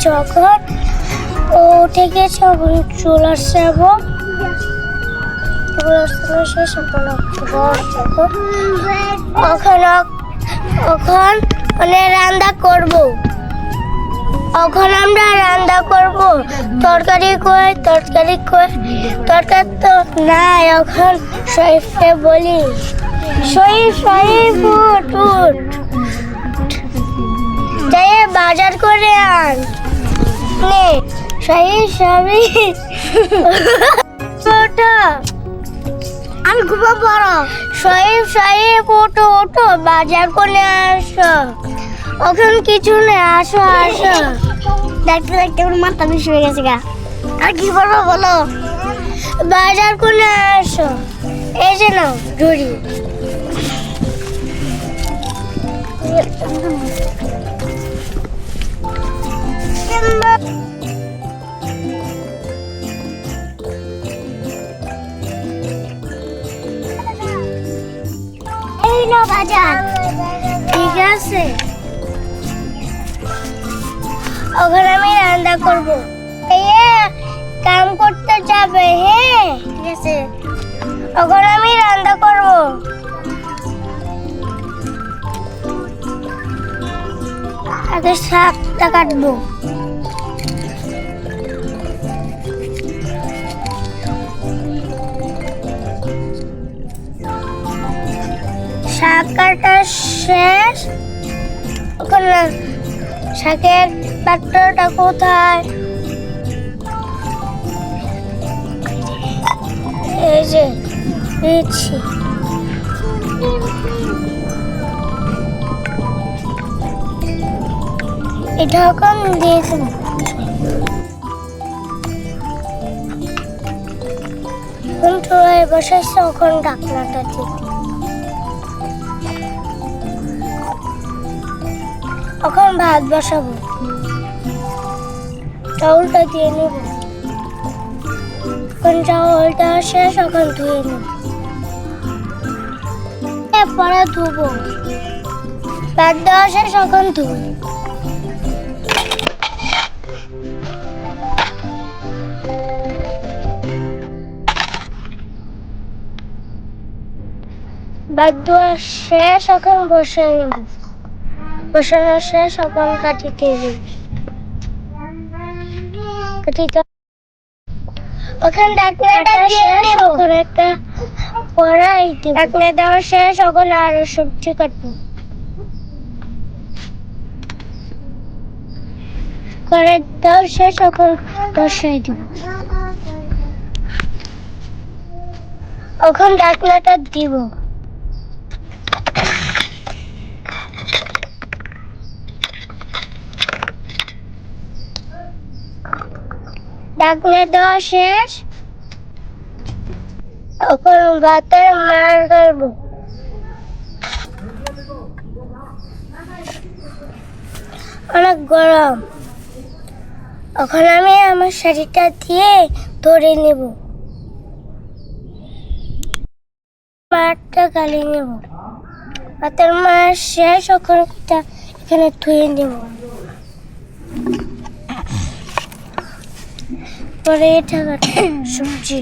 যখন ও উঠে গেছে তখন চুল আসছে এবং এখন মানে রান্না এখন আমরা রান্না তরকারি কই তরকারি কই, তরকারি তো নাই এখন, শরীফকে বলি। শরীফ শরীফ, উঠ উঠ। বাজার করে আন। নে শরীফ শরীফ ওটা আমি খুব বড় শরীফ শরীফ ওটো ওটো বাজার করে আসো ওখানে কিছু নেই আসো আসো দেখতে দেখতে আমার মাথা বেশি হয়ে গেছে গা আর কি বলব বলো বাজার করে আসো এই যে নাও ঝুড়ি এই না বাজার ঠিক আছে। ওখানে আমি রান্না করব। কাম করতে যাবে হ্যাঁ ঠিক আছে। ওখানে আমি রান্না করব। আগে শাকটা কাটবো। কাটা শেষ? ওখানে শাকের পাত্রটা কোথায়? এই যে দিচ্ছি এটা এখন দিয়ে দেবো? এখন চুলায় বসাইছে ওখানে ঢাকনাটা দিয়ে এখন ভাত বসাবো। চাউলটা দিয়ে নেব। এখন চাউলটা শেষ, এখন ধুয়ে নেব। এরপরে ধুবো। ভাত দেওয়া শেষ, এখন ধুই ভাত দেওয়া শেষ, এখন বসে নেব। এখন কাঠিতে দিই কাঠিটা ওখানে ডাকনাটা দিয়ে দেব ওখানে একটা কড়াই দেব। ডাকনা দেওয়া শেষ ওখানে আরও সবজি কাটবো। দেওয়া শেষ ওখানে বসাই দেব। ওখানে ডাকনাটা দিব। ডাকনা দেওয়া শেষ। মার করব অনেক গরম। এখন আমি আমার শাড়িটা দিয়ে ধরে নেব। মারটা গালি নেব। ভাতের মার শেষ ওখানে এখানে ধুয়ে নেব। পরে এটা কাটবো, সবজি।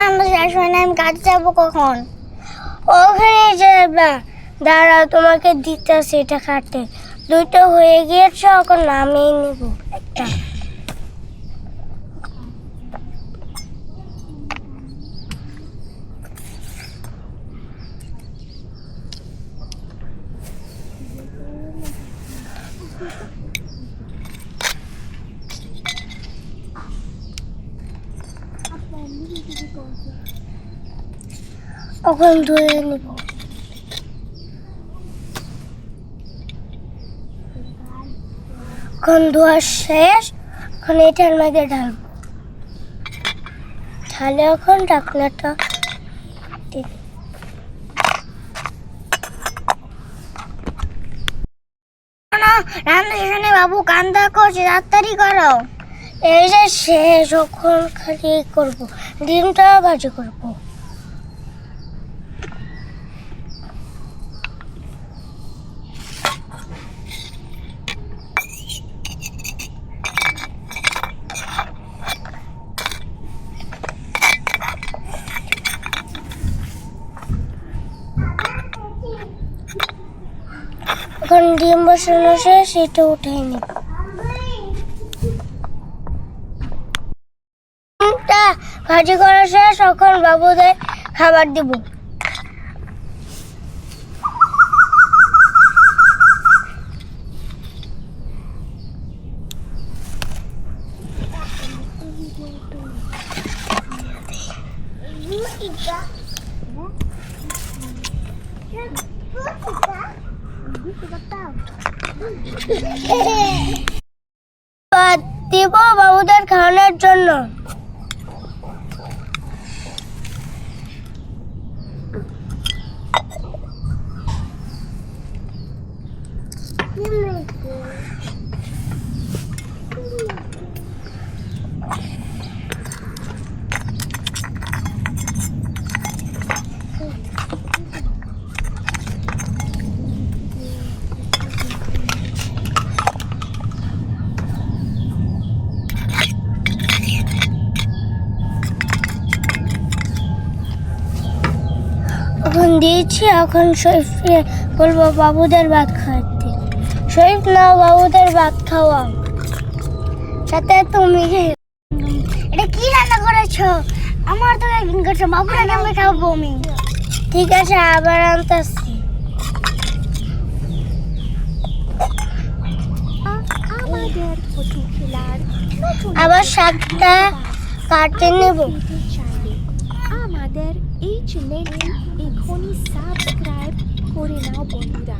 আমরা আমি কাজে যাব কখন? ওখানে যাবা। দাঁড়াও তোমাকে দিতে সেটা কাটতে। দুটো হয়ে গিয়েছে এখন নামিয়ে নেব একটা। এখন ধুয়ে নেব এখন ধোয়া শেষ এখন এটার মধ্যে ঢালবো ঢালে এখন ঢাকনাটা এখানে বাবু কান্দা করছে তাড়াতাড়ি করো এই যে সে যখন খালি করব, ডিমটা ভাজি করব। এখন ডিম বসানো সে এটা উঠাই নিব। ভাজি করা শেষ এখন বাবুদের খাবার দিব। দিব বাবুদের খাওয়ানোর জন্য। Thank you. এখন দিয়েছি, এখন শরীফকে বলব বাবুদের ভাত খাওয়াতে শরীফ, নাও বাবুদের ভাত খাওয়া সাথে তুমি এটা কি রান্না করেছ? আমার তো একদিন করছ, বাবুরা নামে খাব আমি? ঠিক আছে, আবার নতুন আবার শাকটা কাটে নেব। পেতে চাইলে আমাদের এই চ্যানেলটি এখনই সাবস্ক্রাইব করে নাও বন্ধুরা